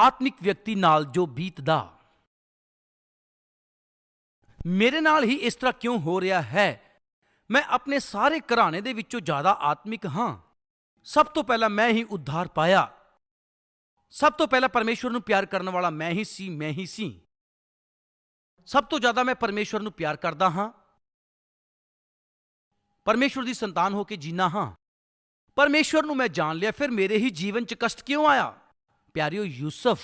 ਆਤਮਿਕ ਵਿਅਕਤੀ ਨਾਲ ਜੋ ਬੀਤਦਾ। ਮੇਰੇ ਨਾਲ ਹੀ ਇਸ ਤਰ੍ਹਾਂ ਕਿਉਂ ਹੋ ਰਿਹਾ ਹੈ? ਮੈਂ ਆਪਣੇ ਸਾਰੇ ਘਰਾਣੇ ਦੇ ਵਿੱਚੋਂ ਜ਼ਿਆਦਾ ਆਤਮਿਕ ਹਾਂ। ਸਭ ਤੋਂ ਪਹਿਲਾਂ ਮੈਂ ਹੀ ਉଦ୍ਧਾਰ ਪਾਇਆ। ਸਭ ਤੋਂ ਪਹਿਲਾਂ ਪਰਮੇਸ਼ਵਰ ਨੂੰ ਪਿਆਰ ਕਰਨ ਵਾਲਾ ਮੈਂ ਹੀ ਸੀ, ਮੈਂ ਹੀ ਸੀ। ਸਭ ਤੋਂ ਜ਼ਿਆਦਾ ਮੈਂ ਪਰਮੇਸ਼ਵਰ ਨੂੰ ਪਿਆਰ ਕਰਦਾ ਹਾਂ। ਪਰਮੇਸ਼ਵਰ ਦੀ ਸੰਤਾਨ ਹੋ ਕੇ ਜੀਣਾ ਹਾਂ। ਪਰਮੇਸ਼ਵਰ ਨੂੰ ਮੈਂ ਜਾਣ ਲਿਆ, ਫਿਰ ਮੇਰੇ ਹੀ ਜੀਵਨ 'ਚ ਕਸ਼ਟ ਕਿਉਂ ਆਇਆ? ਪਿਆਰਿਓ ਯੂਸਫ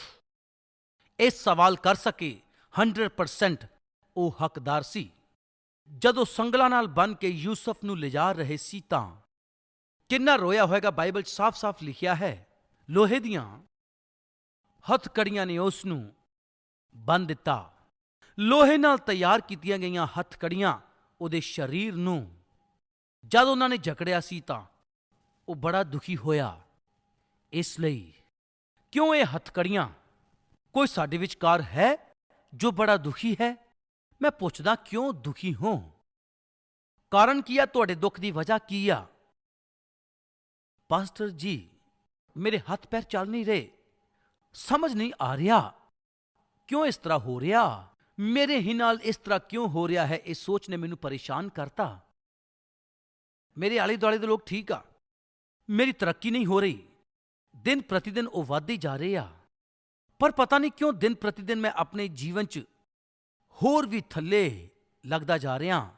ਇਹ ਸਵਾਲ ਕਰ ਸਕੇ 100% ਉਹ ਹੱਕਦਾਰ ਸੀ ਜਦੋਂ ਸੰਗਲਾਂ ਨਾਲ ਬੰਨ ਕੇ ਯੂਸਫ ਨੂੰ ਲਿਜਾ ਰਹੇ ਸੀ ਤਾਂ ਕਿੰਨਾ ਰੋਇਆ ਹੋਏਗਾ ਬਾਈਬਲ 'ਚ ਸਾਫ਼-ਸਾਫ਼ ਲਿਖਿਆ ਹੈ ਲੋਹੇ ਦੀਆਂ ਹੱਥਕੜੀਆਂ ਨੇ ਉਸ ਨੂੰ ਬੰਨ ਦਿੱਤਾ ਲੋਹੇ ਨਾਲ ਤਿਆਰ ਕੀਤੀਆਂ ਗਈਆਂ ਹੱਥਕੜੀਆਂ ਉਹਦੇ ਸਰੀਰ ਨੂੰ ਜਦ ਉਹਨਾਂ ਨੇ ਜਕੜਿਆ ਸੀ ਤਾਂ ਉਹ ਬੜਾ ਦੁਖੀ ਹੋਇਆ ਇਸ ਲਈ ਕਿਉਂ ਇਹ ਹੱਥਕੜੀਆਂ? ਕੋਈ ਸਾਡੇ ਵਿਚਕਾਰ ਹੈ ਜੋ ਬੜਾ ਦੁਖੀ ਹੈ? ਮੈਂ ਪੁੱਛਦਾ ਕਿਉਂ ਦੁਖੀ ਹੋ? ਕਾਰਨ ਕੀ ਆ? ਤੁਹਾਡੇ ਦੁੱਖ ਦੀ ਵਜ੍ਹਾ ਕੀ ਆ? ਪਾਸਟਰ ਜੀ, ਮੇਰੇ ਹੱਥ ਪੈਰ ਚੱਲ ਨਹੀਂ ਰਹੇ। ਸਮਝ ਨਹੀਂ ਆ ਰਿਹਾ। ਕਿਉਂ ਇਸ ਤਰ੍ਹਾਂ ਹੋ ਰਿਹਾ? ਮੇਰੇ ਹੀ ਨਾਲ ਇਸ ਤਰ੍ਹਾਂ ਕਿਉਂ ਹੋ ਰਿਹਾ ਹੈ? ਇਹ ਸੋਚ ਨੇ ਮੈਨੂੰ ਪਰੇਸ਼ਾਨ ਕਰਤਾ। ਮੇਰੇ ਆਲੇ ਦੁਆਲੇ ਦੇ ਲੋਕ ਠੀਕ ਆ। ਮੇਰੀ ਤਰੱਕੀ ਨਹੀਂ ਹੋ ਰਹੀ। ਦਿਨ ਪ੍ਰਤੀ ਦਿਨ ਉਹ ਵੱਧਦੇ ਜਾ ਰਹੇ ਆ। ਪਰ ਪਤਾ ਨਹੀਂ ਕਿਉਂ ਦਿਨ ਪ੍ਰਤੀ ਦਿਨ ਮੈਂ ਆਪਣੇ ਜੀਵਨ 'ਚ ਹੋਰ ਵੀ ਥੱਲੇ ਲੱਗਦਾ ਜਾ ਰਿਹਾ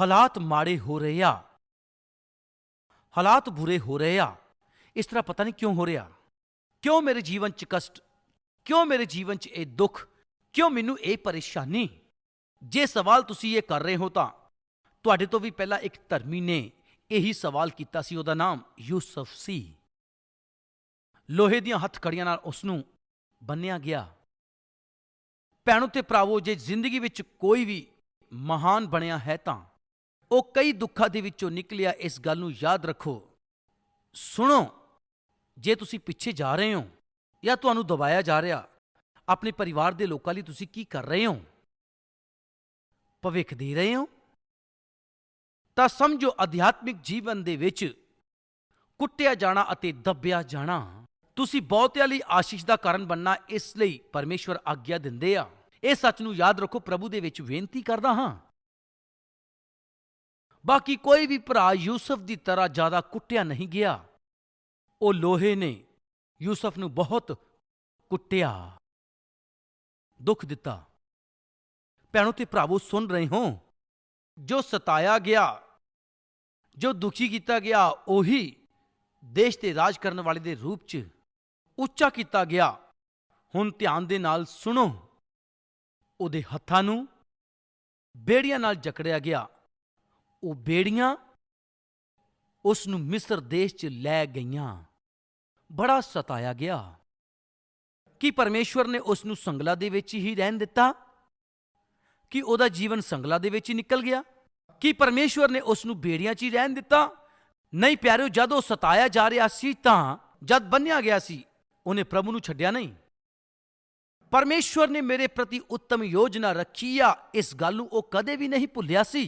ਹਾਲਾਤ ਮਾੜੇ ਹੋ ਰਹੇ ਆ। ਹਾਲਾਤ ਬੁਰੇ ਹੋ ਰਹੇ ਆ। ਇਸ ਤਰ੍ਹਾਂ ਪਤਾ ਨਹੀਂ ਕਿਉਂ ਹੋ ਰਿਹਾ। ਕਿਉਂ ਮੇਰੇ ਜੀਵਨ 'ਚ ਕਸ਼ਟ? ਕਿਉਂ ਮੇਰੇ ਜੀਵਨ 'ਚ ਇਹ ਦੁੱਖ? ਕਿਉਂ ਮੈਨੂੰ ਇਹ ਪਰੇਸ਼ਾਨੀ? ਜੇ ਸਵਾਲ ਤੁਸੀਂ ਇਹ ਕਰ ਰਹੇ ਹੋ ਤਾਂ ਤੁਹਾਡੇ ਤੋਂ ਵੀ ਪਹਿਲਾਂ ਇੱਕ ਧਰਮੀ ਨੇ ਇਹੀ ਸਵਾਲ ਕੀਤਾ ਸੀ, ਉਹਦਾ ਨਾਮ ਯੂਸਫ ਸੀ। ਲੋਹੇ ਦੀਆਂ ਹੱਥਕੜੀਆਂ ਨਾਲ ਉਸ ਨੂੰ ਬੰਨਿਆ ਗਿਆ। ਭੈਣੋ ਤੇ ਭਰਾਵੋ, ਜੇ ਜ਼ਿੰਦਗੀ ਵਿੱਚ ਕੋਈ ਵੀ ਮਹਾਨ ਬਣਿਆ ਹੈ ਤਾਂ ਉਹ ਕਈ ਦੁੱਖਾਂ ਦੇ ਵਿੱਚੋਂ ਨਿਕਲਿਆ, ਇਸ ਗੱਲ ਨੂੰ ਯਾਦ ਰੱਖੋ। ਸੁਣੋ, ਜੇ ਤੁਸੀਂ ਪਿੱਛੇ ਜਾ ਰਹੇ ਹੋ ਜਾਂ ਤੁਹਾਨੂੰ ਦਬਾਇਆ ਜਾ ਰਿਹਾ, ਆਪਣੇ ਪਰਿਵਾਰ ਦੇ ਲੋਕਾਂ ਲਈ ਤੁਸੀਂ ਕੀ ਕਰ ਰਹੇ ਹੋ? ਭਵਿੱਖ ਦੇ ਰਹੇ ਹੋ? ਤਾਂ ਸਮਝੋ, ਅਧਿਆਤਮਿਕ ਜੀਵਨ ਦੇ ਵਿੱਚ ਕੁੱਟਿਆ ਜਾਣਾ ਅਤੇ ਦੱਬਿਆ ਜਾਣਾ ਤੁਸੀਂ ਬਹੁਤਿਆਂ ਲਈ ਆਸ਼ੀਸ਼ ਦਾ ਕਾਰਨ ਬੰਨਾ ਇਸ ਲਈ ਪਰਮੇਸ਼ਵਰ ਆਗਿਆ ਦਿੰਦੇ ਆ। ਇਹ ਸੱਚ ਨੂੰ ਯਾਦ ਰੱਖੋ, ਪ੍ਰਭੂ ਦੇ ਵਿੱਚ ਬੇਨਤੀ ਕਰਦਾ ਹਾਂ। ਬਾਕੀ ਕੋਈ ਵੀ ਭਰਾ ਯੂਸਫ ਦੀ ਤਰ੍ਹਾਂ ਜ਼ਿਆਦਾ ਕੁੱਟਿਆ ਨਹੀਂ ਗਿਆ। ਉਹ ਲੋਹੇ ਨੇ ਯੂਸਫ ਨੂੰ ਬਹੁਤ ਕੁੱਟਿਆ। ਦੁੱਖ ਦਿੱਤਾ। ਭੈਣੋ, ਤੇ ਭਰਾਵੋ, ਸੁਣ ਰਹੇ ਹੋ? ਜੋ ਸਤਾਇਆ ਗਿਆ, ਜੋ ਦੁਖੀ ਕੀਤਾ ਗਿਆ, ਉਹੀ ਦੇਸ਼ ਤੇ ਰਾਜ ਕਰਨ ਵਾਲੇ ਦੇ ਰੂਪ 'ਚ ਉੱਚਾ ਕੀਤਾ ਗਿਆ। ਹੁਣ ਧਿਆਨ ਦੇ ਨਾਲ ਸੁਣੋ। ਉਹਦੇ ਹੱਥਾਂ ਨੂੰ ਬੇੜੀਆਂ ਨਾਲ ਜਕੜਿਆ ਗਿਆ। ਉਹ ਬੇੜੀਆਂ ਉਸ ਨੂੰ ਮਿਸਰ ਦੇਸ਼ 'ਚ ਲੈ ਗਈਆਂ। ਬੜਾ ਸਤਾਇਆ ਗਿਆ। ਕੀ ਪਰਮੇਸ਼ਵਰ ਨੇ ਉਸ ਨੂੰ ਸੰਗਲਾ ਦੇ ਵਿੱਚ ਹੀ ਰਹਿਣ ਦਿੱਤਾ? ਕਿ ਉਹਦਾ ਜੀਵਨ ਸੰਗਲਾ ਦੇ ਵਿੱਚ ਹੀ ਨਿਕਲ ਗਿਆ? ਕੀ ਪਰਮੇਸ਼ਵਰ ਨੇ ਉਸ ਨੂੰ ਬੇੜੀਆਂ 'ਚ ਹੀ ਰਹਿਣ ਦਿੱਤਾ? ਨਹੀਂ ਪਿਆਰਿਓ, ਜਦ ਉਹ ਸਤਾਇਆ ਜਾ ਰਿਹਾ ਸੀ ਤਾਂ, ਜਦ ਬੰਨਿਆ ਗਿਆ ਸੀ ਉਹਨੇ ਪ੍ਰਭੂ ਨੂੰ ਛੱਡਿਆ ਨਹੀਂ ਪਰਮੇਸ਼ਵਰ ਨੇ ਮੇਰੇ ਪ੍ਰਤੀ ਉੱਤਮ ਯੋਜਨਾ ਰੱਖੀ ਆ ਇਸ ਗੱਲ ਨੂੰ ਉਹ ਕਦੇ ਵੀ ਨਹੀਂ ਭੁੱਲਿਆ ਸੀ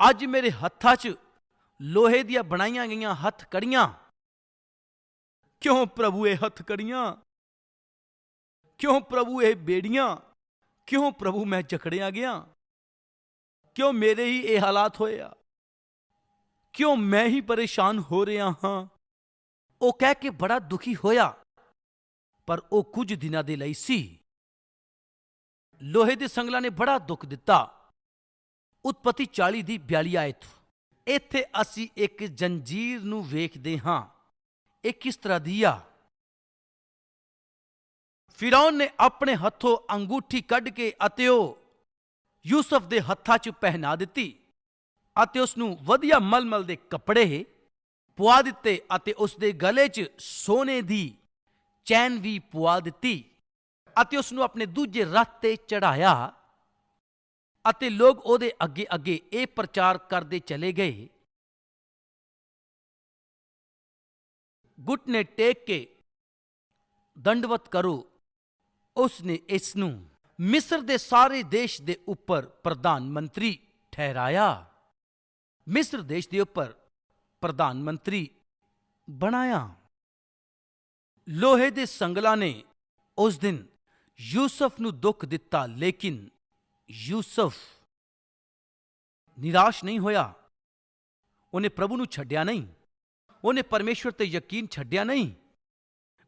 ਅੱਜ ਮੇਰੇ ਹੱਥਾਂ 'ਚ ਲੋਹੇ ਦੀਆਂ ਬਣਾਈਆਂ ਗਈਆਂ ਹੱਥ ਕੜੀਆਂ ਕਿਉਂ ਪ੍ਰਭੂ ਇਹ ਹੱਥ ਕੜੀਆਂ ਕਿਉਂ ਪ੍ਰਭੂ ਇਹ ਬੇੜੀਆਂ ਕਿਉਂ ਪ੍ਰਭੂ ਮੈਂ ਜਕੜਿਆ ਗਿਆ ਕਿਉਂ ਮੇਰੇ ਹੀ ਇਹ ਹਾਲਾਤ ਹੋਏ ਆ ਕਿਉਂ ਮੈਂ ਹੀ ਪਰੇਸ਼ਾਨ ਹੋ ਰਿਹਾ ਹਾਂ ਉਹ ਕਹਿ ਕੇ ਬੜਾ ਦੁਖੀ ਹੋਇਆ, ਪਰ ਉਹ ਕੁਝ ਦਿਨਾਂ ਦੇ ਲਈ ਸੀ। ਲੋਹੇ ਦੇ ਸੰਗਲਾਂ ਨੇ ਬੜਾ ਦੁੱਖ ਦਿੱਤਾ। ਉਤਪਤੀ 40 ਦੀ 42 ਆਇਤ ਇੱਥੇ ਅਸੀਂ ਇੱਕ ਜੰਜੀਰ ਨੂੰ ਵੇਖਦੇ ਹਾਂ। ਇਹ ਕਿਸ ਤਰ੍ਹਾਂ ਦੀ ਆ? ਫਿਰੌਨ ਨੇ ਆਪਣੇ ਹੱਥੋਂ ਅੰਗੂਠੀ ਕੱਢ ਕੇ ਅਤੇ ਉਹ ਯੂਸਫ ਦੇ ਹੱਥਾਂ 'ਚ ਪਹਿਨਾ ਦਿੱਤੀ ਅਤੇ ਉਸ ਨੂੰ ਵਧੀਆ ਮਲਮਲ ਦੇ ਕੱਪੜੇ ਪੁਆ ਦਿੱਤੇ ਅਤੇ ਉਸ ਦੇ ਗਲੇ 'ਚ ਸੋਨੇ ਦੀ ਚੈਨ ਵੀ ਪੁਆ ਦਿੱਤੀ ਅਤੇ ਉਸ ਨੂੰ ਆਪਣੇ ਦੂਜੇ ਰੱਥ ਤੇ ਚੜਾਇਆ ਅਤੇ ਲੋਕ ਉਹਦੇ ਅੱਗੇ ਅੱਗੇ ਇਹ ਪ੍ਰਚਾਰ ਕਰਦੇ ਚਲੇ ਗਏ। ਗੁੱਟ ਨੇ ਟੇਕ ਕੇ ਦੰਡਵਤ ਕਰੋ ਉਸ ਨੇ ਇਸ ਨੂੰ ਮਿਸਰ ਦੇ ਸਾਰੇ ਦੇਸ਼ ਦੇ ਉੱਪਰ ਪ੍ਰਧਾਨ ਮੰਤਰੀ ਠਹਿਰਾਇਆ। ਮਿਸਰ ਦੇਸ਼ ਦੇ ਉੱਪਰ ਪ੍ਰਧਾਨ ਮੰਤਰੀ ਬਣਾਇਆ। ਲੋਹੇ ਦੇ ਸੰਗਲਾਂ ਨੇ ਉਸ ਦਿਨ ਯੂਸਫ ਨੂੰ ਦੁੱਖ ਦਿੱਤਾ, ਲੇਕਿਨ ਯੂਸਫ ਨਿਰਾਸ਼ ਨਹੀਂ ਹੋਇਆ। ਉਹਨੇ ਪ੍ਰਭੂ ਨੂੰ ਛੱਡਿਆ ਨਹੀਂ। ਉਹਨੇ ਪਰਮੇਸ਼ਵਰ ਤੇ ਯਕੀਨ ਛੱਡਿਆ ਨਹੀਂ।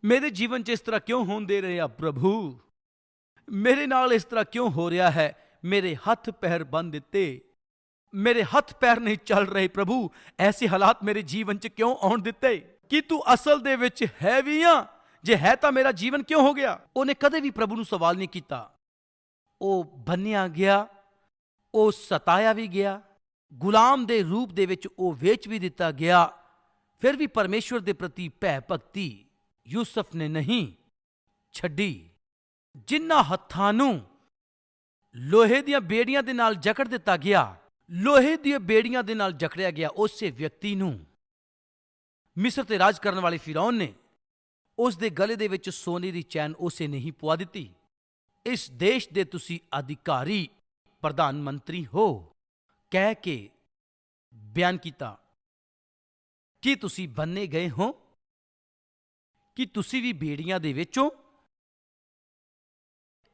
ਮੇਰੇ ਜੀਵਨ 'ਚ ਇਸ ਤਰ੍ਹਾਂ ਕਿਉਂ ਹੁੰਦੇ ਰਹੇ ਆ ਪ੍ਰਭੂ? ਮੇਰੇ ਨਾਲ ਇਸ ਤਰ੍ਹਾਂ ਕਿਉਂ ਹੋ ਰਿਹਾ ਹੈ? ਮੇਰੇ ਹੱਥ ਪੈਰ ਬੰਨ ਦਿੱਤੇ। ਮੇਰੇ ਹੱਥ ਪੈਰ ਨਹੀਂ ਚੱਲ ਰਹੇ ਪ੍ਰਭੂ ਐਸੇ ਹਾਲਾਤ ਮੇਰੇ ਜੀਵਨ 'ਚ ਕਿਉਂ ਆਉਣ ਦਿੱਤੇ ਕਿ ਤੂੰ ਅਸਲ ਦੇ ਵਿੱਚ ਹੈ ਵੀ ਆ ਜੇ ਹੈ ਤਾਂ ਮੇਰਾ ਜੀਵਨ ਕਿਉਂ ਹੋ ਗਿਆ ਉਹਨੇ ਕਦੇ ਵੀ ਪ੍ਰਭੂ ਨੂੰ ਸਵਾਲ ਨਹੀਂ ਕੀਤਾ ਉਹ ਬੰਨਿਆ ਗਿਆ ਉਹ ਸਤਾਇਆ ਵੀ ਗਿਆ ਗੁਲਾਮ ਦੇ ਰੂਪ ਦੇ ਵਿੱਚ ਉਹ ਵੇਚ ਵੀ ਦਿੱਤਾ ਗਿਆ ਫਿਰ ਵੀ ਪਰਮੇਸ਼ਵਰ ਦੇ ਪ੍ਰਤੀ ਭੈ ਭਗਤੀ ਯੂਸਫ ਨੇ ਨਹੀਂ ਛੱਡੀ ਜਿਨ੍ਹਾਂ ਹੱਥਾਂ ਨੂੰ ਲੋਹੇ ਦੀਆਂ ਬੇੜੀਆਂ ਦੇ ਨਾਲ ਜਕੜ ਦਿੱਤਾ ਗਿਆ ਲੋਹੇ ਦੀਆਂ ਬੇੜੀਆਂ ਦੇ ਨਾਲ ਜਕੜਿਆ ਗਿਆ ਉਸੇ ਵਿਅਕਤੀ ਨੂੰ। ਮਿਸਰ ਤੇ ਰਾਜ ਕਰਨ ਵਾਲੇ ਫਿਰੌਨ ਨੇ ਉਸ ਦੇ ਗਲੇ ਦੇ ਵਿੱਚ ਸੋਨੇ ਦੀ ਚੈਨ ਉਸੇ ਨਹੀਂ ਪਵਾ ਦਿੱਤੀ। ਇਸ ਦੇਸ਼ ਦੇ ਤੁਸੀਂ ਅਧਿਕਾਰੀ, ਪ੍ਰਧਾਨ ਮੰਤਰੀ ਹੋ, ਕਹਿ ਕੇ ਬਿਆਨ ਕੀਤਾ। ਕੀ ਤੁਸੀਂ ਬੰਨੇ ਗਏ ਹੋ? ਕਿ ਤੁਸੀਂ ਵੀ ਬੇੜੀਆਂ ਦੇ ਵਿੱਚੋਂ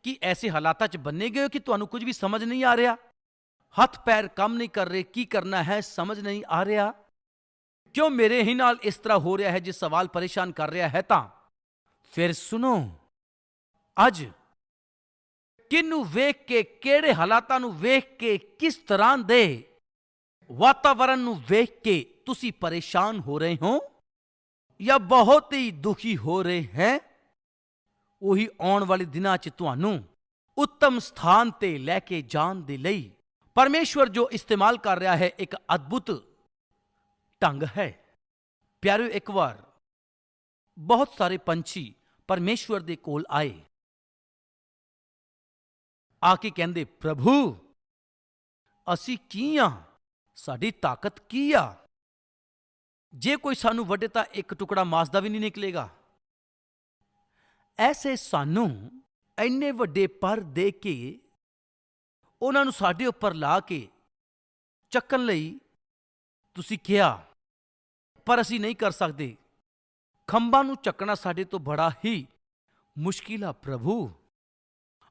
ਕਿ ਐਸੇ ਹਾਲਾਤਾਂ 'ਚ ਬੰਨੇ ਗਏ ਹੋ ਕਿ ਤੁਹਾਨੂੰ ਕੁਝ ਵੀ ਸਮਝ ਨਹੀਂ ਆ ਰਿਹਾ? ਹੱਥ ਪੈਰ ਕੰਮ ਨਹੀਂ ਕਰ ਰਹੇ, ਕੀ ਕਰਨਾ ਹੈ, ਸਮਝ ਨਹੀਂ ਆ ਰਿਹਾ। ਕਿਉਂ ਮੇਰੇ ਹੀ ਨਾਲ ਇਸ ਤਰ੍ਹਾਂ ਹੋ ਰਿਹਾ ਹੈ, ਜੇ ਸਵਾਲ ਪਰੇਸ਼ਾਨ ਕਰ ਰਿਹਾ ਹੈ ਤਾਂ? ਫਿਰ ਸੁਣੋ। ਅੱਜ ਕਿਨੂੰ ਵੇਖ ਕੇ, ਕਿਹੜੇ ਹਾਲਾਤਾਂ ਨੂੰ ਵੇਖ ਕੇ, ਕਿਸ ਤਰ੍ਹਾਂ ਦੇ ਵਾਤਾਵਰਣ ਨੂੰ ਵੇਖ ਕੇ ਤੁਸੀਂ ਪਰੇਸ਼ਾਨ ਹੋ ਰਹੇ ਹੋ? ਜਾਂ ਬਹੁਤ ਹੀ ਦੁਖੀ ਹੋ ਰਹੇ ਹੈ? ਉਹੀ ਆਉਣ ਵਾਲੇ ਦਿਨਾਂ 'ਚ ਤੁਹਾਨੂੰ ਉੱਤਮ ਸਥਾਨ ਤੇ ਲੈ ਕੇ ਜਾਣ ਦੇ ਲਈ ਪਰਮੇਸ਼ਵਰ ਜੋ ਇਸਤੇਮਾਲ ਕਰ ਰਿਹਾ ਹੈ, ਇੱਕ ਅਦਭੁਤ ਢੰਗ ਹੈ। ਪਿਆਰਿਓ, ਇੱਕ ਵਾਰ ਬਹੁਤ ਸਾਰੇ ਪੰਛੀ ਪਰਮੇਸ਼ਵਰ ਦੇ ਕੋਲ ਆਏ। ਆ ਕੇ ਕਹਿੰਦੇ, ਪ੍ਰਭੂ, ਅਸੀਂ ਕੀ ਆ? ਸਾਡੀ ਤਾਕਤ ਕੀ ਆ? ਜੇ ਕੋਈ ਸਾਨੂੰ ਵੱਢੇ ਤਾਂ ਇੱਕ ਟੁਕੜਾ ਮਾਸ ਦਾ ਵੀ ਨਹੀਂ ਨਿਕਲੇਗਾ। ਐਸੇ ਸਾਨੂੰ ਇੰਨੇ ਵੱਡੇ ਪਰ ਦੇ ਕੇ ਉਹਨਾਂ ਨੂੰ ਸਾਡੇ ਉੱਪਰ ਲਾ ਕੇ ਚੱਕਣ ਲਈ ਤੁਸੀਂ ਕਿਹਾ, ਪਰ ਅਸੀਂ ਨਹੀਂ ਕਰ ਸਕਦੇ। ਖੰਭਾਂ ਨੂੰ ਚੱਕਣਾ ਸਾਡੇ ਤੋਂ ਬੜਾ ਹੀ ਮੁਸ਼ਕਿਲ ਆ ਪ੍ਰਭੂ।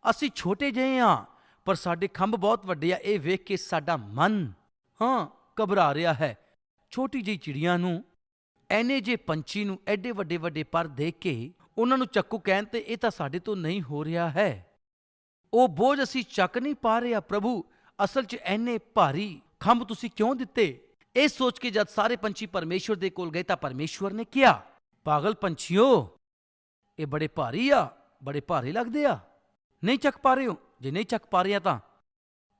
ਅਸੀਂ ਛੋਟੇ ਜਿਹੇ ਆ ਪਰ ਸਾਡੇ ਖੰਭ ਬਹੁਤ ਵੱਡੇ ਆ, ਇਹ ਵੇਖ ਕੇ ਸਾਡਾ ਮਨ, ਹਾਂ, ਘਬਰਾ ਰਿਹਾ ਹੈ। ਛੋਟੀ ਜਿਹੀ ਚਿੜੀਆਂ ਨੂੰ, ਐਨੇ ਜੇ ਪੰਛੀ ਨੂੰ, ਐਡੇ ਵੱਡੇ ਵੱਡੇ ਪਰ ਦੇਖ ਕੇ ਉਹਨਾਂ ਨੂੰ ਚੱਕੂ ਕਹਿਣ ਤੇ ਇਹ ਤਾਂ ਸਾਡੇ ਤੋਂ ਨਹੀਂ ਹੋ ਰਿਹਾ ਹੈ। ਉਹ ਬੋਝ ਅਸੀਂ ਚੱਕ ਨਹੀਂ ਪਾ ਰਹੇ ਆ ਪ੍ਰਭੂ। ਅਸਲ 'ਚ ਐਨੇ ਭਾਰੀ ਖੰਭ ਤੁਸੀਂ ਕਿਉਂ ਦਿੱਤੇ? ਇਹ ਸੋਚ ਕੇ ਜਦ ਸਾਰੇ ਪੰਛੀ ਪਰਮੇਸ਼ਵਰ ਦੇ ਕੋਲ ਗਏ ਤਾਂ ਪਰਮੇਸ਼ਵਰ ਨੇ ਕਿਹਾ, ਪਾਗਲ ਪੰਛੀਓ, ਇਹ ਬੜੇ ਭਾਰੀ ਆ, ਬੜੇ ਭਾਰੇ ਲੱਗਦੇ ਆ। ਨਹੀਂ ਚੱਕ ਪਾ ਰਹੇ ਹੋ? ਜੇ ਨਹੀਂ ਚੱਕ ਪਾ ਰਹੇ ਤਾਂ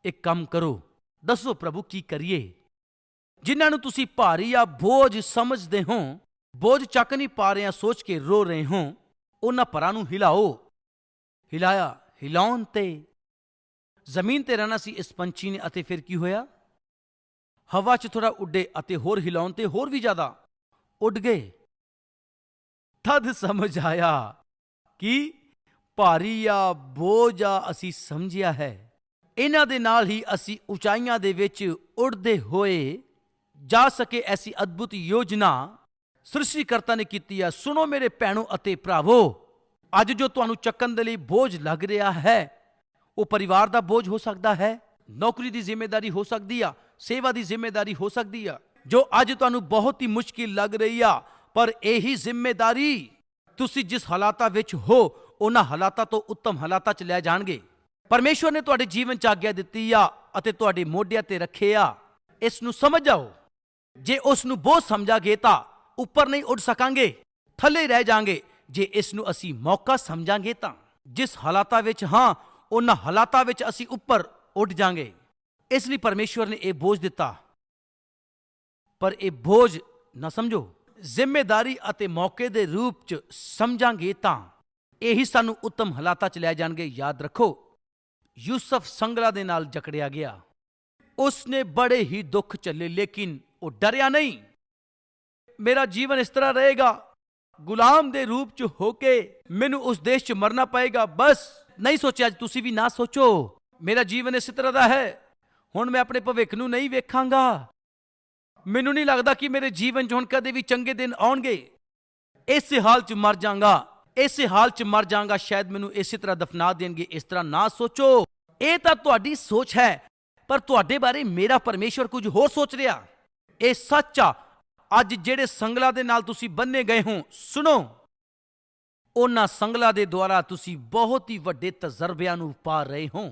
ਇੱਕ ਕੰਮ ਕਰੋ, ਦੱਸੋ ਪ੍ਰਭੂ ਕੀ ਕਰੀਏ? ਜਿਨ੍ਹਾਂ ਨੂੰ ਤੁਸੀਂ ਭਾਰੀ ਆ, ਬੋਝ ਸਮਝਦੇ ਹੋ, ਬੋਝ ਚੱਕ ਨਹੀਂ ਪਾ ਰਹੇ ਆ ਸੋਚ ਕੇ ਰੋ ਰਹੇ ਹੋ, ਉਹਨਾਂ ਪਰਾਂ ਨੂੰ ਹਿਲਾਓ। ਹਿਲਾਇਆ ਹਿਲਾਉਣ ਤੇ ਜ਼ਮੀਨ ਤੇ ਰਹਿਣਾ ਸੀ ਇਸ ਪੰਛੀ ਨੇ, ਅਤੇ ਫਿਰ ਕੀ ਹੋਇਆ? ਹਵਾ 'ਚ ਥੋੜਾ ਉੱਡੇ ਅਤੇ ਹੋਰ ਹਿਲਾਉਣ ਤੇ ਹੋਰ ਵੀ ਜ਼ਿਆਦਾ ਉੱਡ ਗਏ। ਤਦ ਸਮਝ ਆਇਆ ਕਿ ਭਾਰੀ ਆ, ਬੋਝ ਆ ਅਸੀਂ ਸਮਝਿਆ ਹੈ। ਇਹਨਾਂ ਦੇ ਨਾਲ ਹੀ ਅਸੀਂ ਉਚਾਈਆਂ ਦੇ ਵਿੱਚ ਉੱਡਦੇ ਹੋਏ ਜਾ ਸਕੇ ਐਸੀ ਅਦਭੁਤ ਯੋਜਨਾ ਸ੍ਰਿਸ਼ਟੀਕਰਤਾ ਨੇ ਕੀਤੀ ਆ। ਸੁਣੋ ਮੇਰੇ ਭੈਣੋ ਅਤੇ ਭਰਾਵੋ ਅੱਜ ਜੋ ਤੁਹਾਨੂੰ ਚੱਕਣ ਦੇ ਲਈ ਬੋਝ ਲੱਗ ਰਿਹਾ ਹੈ, ਉਹ ਪਰਿਵਾਰ ਦਾ ਬੋਝ ਹੋ ਸਕਦਾ ਹੈ, ਨੌਕਰੀ ਦੀ ਜ਼ਿੰਮੇਵਾਰੀ ਹੋ ਸਕਦੀ ਆ, ਸੇਵਾ ਦੀ ਜ਼ਿੰਮੇਵਾਰੀ ਹੋ ਸਕਦੀ ਆ, ਜੋ ਅੱਜ ਤੁਹਾਨੂੰ ਬਹੁਤ ਹੀ ਮੁਸ਼ਕਿਲ ਲੱਗ ਰਹੀ ਆ, ਪਰ ਇਹੀ ਜ਼ਿੰਮੇਵਾਰੀ ਤੁਸੀਂ ਜਿਸ ਹਾਲਾਤਾਂ ਵਿੱਚ ਹੋ, ਉਹਨਾਂ ਹਾਲਾਤਾਂ ਤੋਂ ਉੱਤਮ ਹਾਲਾਤਾਂ 'ਚ ਲੈ ਜਾਣਗੇ। ਪਰਮੇਸ਼ਵਰ ਨੇ ਤੁਹਾਡੇ ਜੀਵਨ 'ਚ ਆਗਿਆ ਦਿੱਤੀ ਆ ਅਤੇ ਤੁਹਾਡੇ ਮੋਢਿਆਂ ਤੇ ਰੱਖਿਆ ਇਸ ਨੂੰ ਸਮਝ ਜਾਓ ਜੇ ਉਸ ਨੂੰ ਬੋਝ ਸਮਝਾਂਗੇ ਤਾਂ ਉੱਪਰ ਨਹੀਂ ਉੱਡ ਸਕਾਂਗੇ, ਥੱਲੇ ਰਹਿ ਜਾਾਂਗੇ। ਜੇ ਇਸ ਨੂੰ ਅਸੀਂ ਮੌਕਾ ਸਮਝਾਂਗੇ ਤਾਂ ਜਿਸ ਹਾਲਾਤਾਂ ਵਿੱਚ ਹਾਂ, ਉਹਨਾਂ ਹਾਲਾਤਾਂ ਵਿੱਚ ਅਸੀਂ ਉੱਪਰ ਉੱਡ ਜਾਾਂਗੇ। ਇਸ ਲਈ ਪਰਮੇਸ਼ਵਰ ਨੇ ਇਹ ਬੋਝ ਦਿੱਤਾ। ਪਰ ਇਹ ਬੋਝ ਨਾ ਸਮਝੋ। ਜ਼ਿੰਮੇਵਾਰੀ ਅਤੇ ਮੌਕੇ ਦੇ ਰੂਪ 'ਚ ਸਮਝਾਂਗੇ ਤਾਂ ਇਹੀ ਸਾਨੂੰ ਉੱਤਮ ਹਾਲਾਤਾਂ 'ਚ ਲੈ ਜਾਣਗੇ, ਯਾਦ ਰੱਖੋ। ਯੂਸਫ ਸੰਗਲਾ ਦੇ ਨਾਲ ਜਕੜਿਆ ਗਿਆ। ਉਸ ਨੇ ਬੜੇ ਹੀ ਦੁੱਖ ਚੱਲੇ ਲੇਕਿਨ ਉਹ ਡਰਿਆ ਨਹੀਂ। ਮੇਰਾ ਜੀਵਨ ਇਸ ਤਰ੍ਹਾਂ ਰਹੇਗਾ ਗੁਲਾਮ ਦੇ ਰੂਪ 'ਚ ਹੋ ਕੇ ਮੈਨੂੰ ਉਸ ਦੇਸ਼ 'ਚ ਮਰਨਾ ਪਏਗਾ, ਬਸ। ਨਹੀਂ ਸੋਚਿਆ ਅੱਜ ਤੁਸੀਂ ਵੀ ਨਾ ਸੋਚੋ। ਮੇਰਾ ਜੀਵਨ ਇਸੇ ਤਰ੍ਹਾਂ ਦਾ ਹੈ। ਹੁਣ ਮੈਂ ਆਪਣੇ ਭਵਿੱਖ ਨੂੰ ਨਹੀਂ ਵੇਖਾਂਗਾ। ਮੈਨੂੰ ਨਹੀਂ ਲੱਗਦਾ ਕਿ ਮੇਰੇ ਜੀਵਨ 'ਚ ਹੁਣ ਕਦੇ ਵੀ ਚੰਗੇ ਦਿਨ ਆਉਣਗੇ। ਇਸੇ ਹਾਲ 'ਚ ਮਰ ਜਾਵਾਂਗਾ। ਇਸੇ ਹਾਲ 'ਚ ਮਰ ਜਾਵਾਂਗਾ। ਸ਼ਾਇਦ ਮੈਨੂੰ ਇਸੇ ਤਰ੍ਹਾਂ ਦਫਨਾ ਦੇਣਗੇ, ਇਸ ਤਰ੍ਹਾਂ ਨਾ ਸੋਚੋ। ਇਹ ਤਾਂ ਤੁਹਾਡੀ ਸੋਚ ਹੈ, ਪਰ ਤੁਹਾਡੇ ਬਾਰੇ ਮੇਰਾ ਪਰਮੇਸ਼ਵਰ ਕੁਝ ਹੋਰ ਸੋਚ ਰਿਹਾ। ਇਹ ਸੱਚ ਆ। ਅੱਜ ਜਿਹੜੇ ਸੰਗਲਾਂ ਦੇ ਨਾਲ ਤੁਸੀਂ ਬੰਨੇ ਗਏ ਹੋ, ਸੁਣੋ। ਉਹਨਾਂ ਸੰਗਲਾਂ ਦੇ ਦੁਆਰਾ ਤੁਸੀਂ ਬਹੁਤ ਹੀ ਵੱਡੇ ਤਜਰਬਿਆਂ ਨੂੰ ਪਾ ਰਹੇ ਹੋ।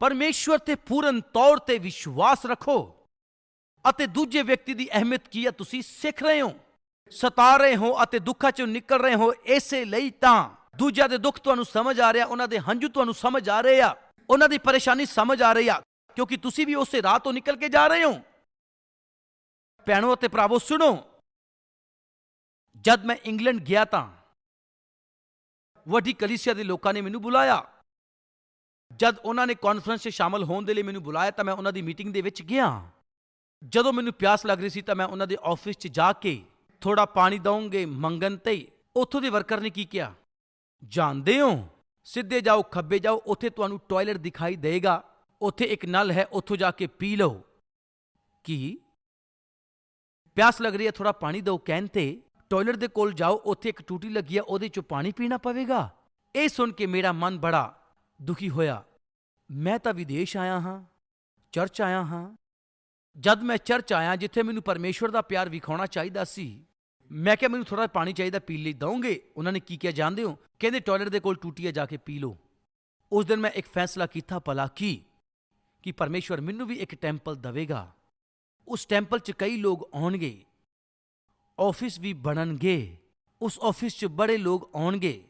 ਪਰਮੇਸ਼ਵਰ ਤੇ ਪੂਰਨ ਤੌਰ ਤੇ ਵਿਸ਼ਵਾਸ ਰੱਖੋ। ਅਤੇ ਦੂਜੇ ਵਿਅਕਤੀ ਦੀ ਅਹਿਮੀਅਤ ਕੀ ਹੈ, ਤੁਸੀਂ ਸਿੱਖ ਰਹੇ ਹੋ, ਸਤਾ ਰਹੇ ਹੋ ਅਤੇ ਦੁੱਖਾਂ ਚੋਂ ਨਿਕਲ ਰਹੇ ਹੋ, ਇਸੇ ਲਈ ਤਾਂ ਦੂਜਿਆਂ ਦੇ ਦੁੱਖ ਤੁਹਾਨੂੰ ਸਮਝ ਆ ਰਿਹਾ, ਉਹਨਾਂ ਦੇ ਹੰਝੂ ਤੁਹਾਨੂੰ ਸਮਝ ਆ ਰਹੇ ਆ, ਉਹਨਾਂ ਦੀ ਪਰੇਸ਼ਾਨੀ ਸਮਝ ਆ ਰਹੀ ਆ, ਕਿਉਂਕਿ ਤੁਸੀਂ ਵੀ ਉਸੇ ਰਾਹ ਤੋਂ ਨਿਕਲ ਕੇ ਜਾ ਰਹੇ ਹੋ। ਭੈਣੋ ਅਤੇ ਭਰਾਵੋ, ਸੁਣੋ। ਜਦ ਮੈਂ ਇੰਗਲੈਂਡ ਗਿਆ ਤਾਂ ਵੱਡੀ ਕਲੀਸਿਆ ਦੇ ਲੋਕਾਂ ਨੇ ਮੈਨੂੰ ਬੁਲਾਇਆ। ਜਦ ਉਹਨਾਂ ਨੇ ਕਾਨਫਰੰਸ 'ਚ ਸ਼ਾਮਲ ਹੋਣ ਦੇ ਲਈ ਮੈਨੂੰ ਬੁਲਾਇਆ ਤਾਂ ਮੈਂ ਉਹਨਾਂ ਦੀ ਮੀਟਿੰਗ ਦੇ ਵਿੱਚ ਗਿਆ। ਜਦੋਂ ਮੈਨੂੰ ਪਿਆਸ ਲੱਗ ਰਹੀ ਸੀ ਤਾਂ ਮੈਂ ਉਹਨਾਂ ਦੇ ਆਫਿਸ 'ਚ ਜਾ ਕੇ ਥੋੜਾ ਪਾਣੀ ਦਵਾਂਗੇ ਮੰਗਣ ਤੇ ਉੱਥੋਂ ਦੇ ਵਰਕਰ ਨੇ ਕੀ ਕਿਹਾ? ਜਾਣਦੇ ਹੋ, ਸਿੱਧੇ ਜਾਓ, ਖੱਬੇ ਜਾਓ, ਉੱਥੇ ਤੁਹਾਨੂੰ ਟਾਇਲਟ ਦਿਖਾਈ ਦੇਗਾ ਉੱਥੇ ਇੱਕ ਨਲ ਹੈ, ਉੱਥੋਂ ਜਾ ਕੇ ਪੀ ਲਓ। ਕੀ? ਪਿਆਸ ਲੱਗ ਰਹੀ ਹੈ ਥੋੜਾ ਪਾਣੀ ਦਿਓ ਕਹਿਣ ਤੇ। ਟਾਇਲਟ ਦੇ ਕੋਲ ਜਾਓ, ਉੱਥੇ ਇੱਕ ਟੂਟੀ ਲੱਗੀ ਹੈ, ਉਹਦੇ ਚੋਂ ਪਾਣੀ ਪੀਣਾ ਪਵੇਗਾ। ਇਹ ਸੁਣ ਕੇ ਮੇਰਾ ਮਨ ਬੜਾ ਦੁਖੀ ਹੋਇਆ। ਮੈਂ ਤਾਂ ਵਿਦੇਸ਼ ਆਇਆ ਹਾਂ, ਚਰਚ ਆਇਆ ਹਾਂ। ਜਦ ਮੈਂ ਚਰਚ ਆਇਆ, ਜਿੱਥੇ ਮੈਨੂੰ ਪਰਮੇਸ਼ਵਰ ਦਾ ਪਿਆਰ ਵਿਖਾਉਣਾ ਚਾਹੀਦਾ ਸੀ, ਮੈਂ ਕਿਹਾ, ਮੈਨੂੰ ਥੋੜਾ ਪਾਣੀ ਚਾਹੀਦਾ, ਪੀ ਲਈ ਦਵੋਗੇ ਉਹਨਾਂ ਨੇ ਕੀ ਕਿਹਾ, ਜਾਣਦੇ ਹੋ? ਕਹਿੰਦੇ, ਟਾਇਲਟ ਦੇ ਕੋਲ ਟੂਟੀ ਹੈ, ਜਾ ਕੇ ਪੀ ਲਓ। ਉਸ ਦਿਨ ਮੈਂ ਇੱਕ ਫੈਸਲਾ ਕੀਤਾ, ਭਲਾ ਕੀ? ਕਿ ਪਰਮੇਸ਼ਵਰ ਮੈਨੂੰ ਵੀ ਇੱਕ ਟੈਂਪਲ ਦੇਵੇਗਾ। ਉਸ ਟੈਂਪਲ 'ਚ ਕਈ ਲੋਕ ਆਉਣਗੇ। ਆਫਿਸ ਵੀ ਬਣਨਗੇ। ਉਸ ਆਫਿਸ 'ਚ ਬੜੇ ਲੋਕ ਆਉਣਗੇ।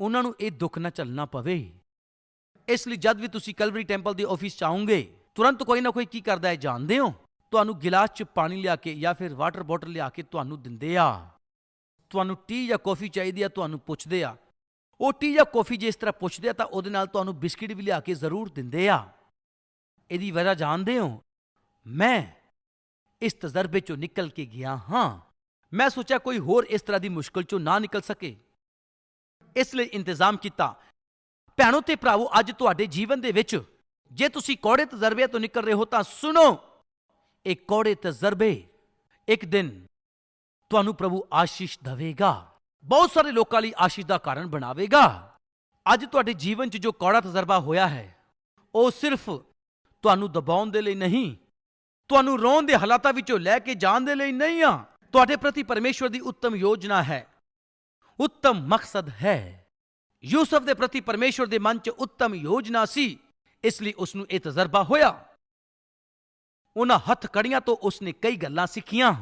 ਉਹਨਾਂ ਨੂੰ ਇਹ ਦੁੱਖ ਨਾ ਚੱਲਣਾ ਪਵੇ। ਇਸ ਲਈ ਜਦ ਵੀ ਤੁਸੀਂ ਕਲਵਰੀ ਟੈਂਪਲ ਦੇ ਆਫਿਸ 'ਚ ਆਉਂਗੇ, ਤੁਰੰਤ ਕੋਈ ਨਾ ਕੋਈ ਕੀ ਕਰਦਾ ਹੈ ਜਾਣਦੇ ਹੋ? ਤੁਹਾਨੂੰ ਗਿਲਾਸ 'ਚ ਪਾਣੀ ਲਿਆ ਕੇ ਜਾਂ ਫਿਰ ਵਾਟਰ ਬੋਟਲ ਲਿਆ ਕੇ ਤੁਹਾਨੂੰ ਦਿੰਦੇ ਆ। ਤੁਹਾਨੂੰ ਟੀ ਜਾਂ ਕੌਫੀ ਚਾਹੀਦੀ ਆ, ਤੁਹਾਨੂੰ ਪੁੱਛਦੇ ਆ। ਉਹ ਟੀ ਜਾਂ ਕੌਫੀ ਜੇ ਇਸ ਤਰ੍ਹਾਂ ਪੁੱਛਦੇ ਆ ਤਾਂ ਉਹਦੇ ਨਾਲ ਤੁਹਾਨੂੰ ਬਿਸਕਿਟ ਵੀ ਲਿਆ ਕੇ ਜ਼ਰੂਰ ਦਿੰਦੇ ਆ। ਇਹਦੀ ਵਜ੍ਹਾ ਜਾਣਦੇ ਹੋ? ਮੈਂ ਇਸ ਤਜਰਬੇ ਚੋਂ ਨਿਕਲ ਕੇ ਗਿਆ ਹਾਂ। ਮੈਂ ਸੋਚਿਆ ਕੋਈ ਹੋਰ ਇਸ ਤਰ੍ਹਾਂ ਦੀ ਮੁਸ਼ਕਲ ਚੋਂ ਨਾ ਨਿਕਲ ਸਕੇ। ਇਸ ਲਈ ਇੰਤਜ਼ਾਮ ਕੀਤਾ, ਭੈਣੋ ਤੇ ਭਰਾਵੋ, ਅੱਜ ਤੁਹਾਡੇ ਜੀਵਨ ਦੇ ਵਿੱਚ ਜੇ ਤੁਸੀਂ ਕੌੜੇ ਤਜਰਬੇ ਤੋਂ ਨਿਕਲ ਰਹੇ ਹੋ ਤਾਂ ਸੁਣੋ, ਇਹ ਕੌੜੇ ਤਜਰਬੇ ਇੱਕ ਦਿਨ ਤੁਹਾਨੂੰ ਪ੍ਰਭੂ ਆਸ਼ੀਸ਼ ਦੇਵੇਗਾ। ਬਹੁਤ ਸਾਰੇ ਲੋਕਾਂ ਲਈ ਆਸ਼ੀਸ਼ ਦਾ ਕਾਰਨ ਬਣਾਵੇਗਾ। ਅੱਜ ਤੁਹਾਡੇ ਜੀਵਨ 'ਚ ਜੋ ਕੌੜਾ ਤਜਰਬਾ ਹੋਇਆ ਹੈ, ਉਹ ਸਿਰਫ ਤੁਹਾਨੂੰ ਦਬਾਉਣ ਦੇ ਲਈ ਨਹੀਂ ਤੁਹਾਨੂੰ ਰੋਣ ਦੇ ਹਾਲਾਤਾਂ ਵਿੱਚੋਂ ਲੈ ਕੇ ਜਾਣ ਦੇ ਲਈ ਨਹੀਂ ਆ। ਤੁਹਾਡੇ ਪ੍ਰਤੀ ਪਰਮੇਸ਼ਵਰ ਦੀ ਉੱਤਮ ਯੋਜਨਾ ਹੈ। ਉੱਤਮ ਮਕਸਦ ਹੈ। ਯੂਸਫ ਦੇ ਪ੍ਰਤੀ ਪਰਮੇਸ਼ਵਰ ਦੇ ਮਨ 'ਚ ਉੱਤਮ ਯੋਜਨਾ ਸੀ। ਇਸ ਲਈ ਉਸ ਨੂੰ ਇਹ ਤਜਰਬਾ ਹੋਇਆ। ਉਹਨਾਂ ਹੱਥ ਕੜੀਆਂ ਤੋਂ ਉਸਨੇ ਕਈ ਗੱਲਾਂ ਸਿੱਖੀਆਂ।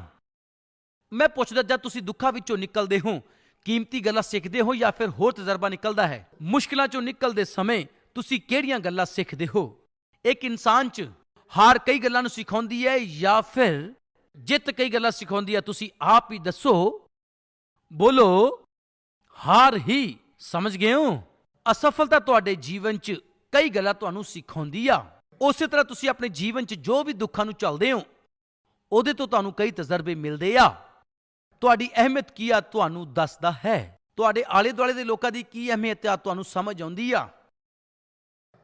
ਮੈਂ ਪੁੱਛਦਾ, ਜਦ ਤੁਸੀਂ ਦੁੱਖਾਂ ਵਿੱਚੋਂ ਨਿਕਲਦੇ ਹੋ, ਕੀਮਤੀ ਗੱਲਾਂ ਸਿੱਖਦੇ ਹੋ ਜਾਂ ਫਿਰ ਹੋਰ ਤਜਰਬਾ ਨਿਕਲਦਾ ਹੈ? ਮੁਸ਼ਕਿਲਾਂ ਚੋਂ ਨਿਕਲਦੇ ਸਮੇਂ ਤੁਸੀਂ ਕਿਹੜੀਆਂ ਗੱਲਾਂ ਸਿੱਖਦੇ ਹੋ? ਇੱਕ ਇਨਸਾਨ 'ਚ ਹਾਰ ਕਈ ਗੱਲਾਂ ਨੂੰ ਸਿਖਾਉਂਦੀ ਹੈ ਜਾਂ ਫਿਰ ਜਿੱਤ ਕਈ ਗੱਲਾਂ ਸਿਖਾਉਂਦੀ ਹੈ। ਤੁਸੀਂ ਆਪ ਹੀ ਦੱਸੋ। ਬੋਲੋ, ਹਾਰ ਹੀ, ਸਮਝ ਗਏ ਹੋ? ਅਸਫਲਤਾ ਤੁਹਾਡੇ ਜੀਵਨ 'ਚ ਕਈ ਗੱਲਾਂ ਤੁਹਾਨੂੰ ਸਿਖਾਉਂਦੀ ਆ। ਉਸੇ ਤਰ੍ਹਾਂ ਤੁਸੀਂ ਆਪਣੇ ਜੀਵਨ 'ਚ ਜੋ ਵੀ ਦੁੱਖਾਂ ਨੂੰ ਚੱਲਦੇ ਹੋ, ਉਹਦੇ ਤੋਂ ਤੁਹਾਨੂੰ ਕਈ ਤਜਰਬੇ ਮਿਲਦੇ ਆ। ਤੁਹਾਡੀ ਅਹਿਮੀਅਤ ਕੀ ਆ, ਤੁਹਾਨੂੰ ਦੱਸਦਾ ਹੈ। ਤੁਹਾਡੇ ਆਲੇ ਦੁਆਲੇ ਦੇ ਲੋਕਾਂ ਦੀ ਕੀ ਅਹਿਮੀਅਤ ਆ, ਤੁਹਾਨੂੰ ਸਮਝ ਆਉਂਦੀ ਆ।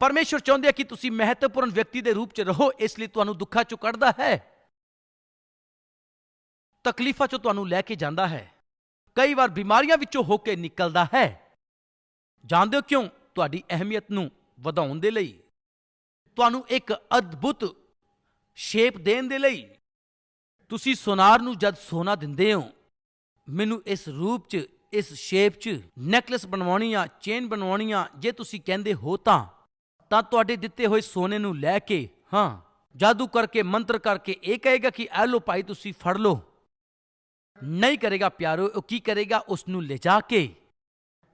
ਪਰਮੇਸ਼ਵਰ ਚਾਹੁੰਦੇ ਆ ਕਿ ਤੁਸੀਂ ਮਹੱਤਵਪੂਰਨ ਵਿਅਕਤੀ ਦੇ ਰੂਪ 'ਚ ਰਹੋ, ਇਸ ਲਈ ਤੁਹਾਨੂੰ ਦੁੱਖਾਂ 'ਚੋਂ ਕੱਢਦਾ ਹੈ। ਤਕਲੀਫਾਂ 'ਚੋਂ ਤੁਹਾਨੂੰ ਲੈ ਕੇ ਜਾਂਦਾ ਹੈ। ਕਈ ਵਾਰ ਬਿਮਾਰੀਆਂ ਵਿੱਚੋਂ ਹੋ ਕੇ ਨਿਕਲਦਾ ਹੈ। ਜਾਣਦੇ ਹੋ ਕਿਉਂ? ਤੁਹਾਡੀ ਅਹਿਮੀਅਤ ਨੂੰ ਵਧਾਉਣ ਦੇ ਲਈ। ਤੁਹਾਨੂੰ ਇੱਕ ਅਦਭੁਤ ਸ਼ੇਪ ਦੇਣ ਦੇ ਲਈ। ਤੁਸੀਂ ਸੋਨਾਰ ਨੂੰ ਜਦ ਸੋਨਾ ਦਿੰਦੇ ਹੋ, ਮੈਨੂੰ ਇਸ ਰੂਪ 'ਚ, ਇਸ ਸ਼ੇਪ 'ਚ ਨੈਕਲੇਸ ਬਣਵਾਉਣੀ ਆ, ਚੇਨ ਬਣਵਾਉਣੀ ਆ, ਜੇ ਤੁਸੀਂ ਕਹਿੰਦੇ ਹੋ ਤਾਂ। ਤਾਂ ਤੁਹਾਡੇ ਦਿੱਤੇ ਹੋਏ ਸੋਨੇ ਨੂੰ ਲੈ ਕੇ, ਹਾਂ, ਜਾਦੂ ਕਰਕੇ, ਮੰਤਰ ਕਰਕੇ ਇਹ ਕਹੇਗਾ ਕਿ, ਐ ਲੋ ਭਾਈ, ਤੁਸੀਂ ਫੜ ਲਓ। ਨਹੀਂ ਕਰੇਗਾ ਪਿਆਰੋ, ਉਹ ਕੀ ਕਰੇਗਾ? ਉਸ ਨੂੰ ਲਿਜਾ ਕੇ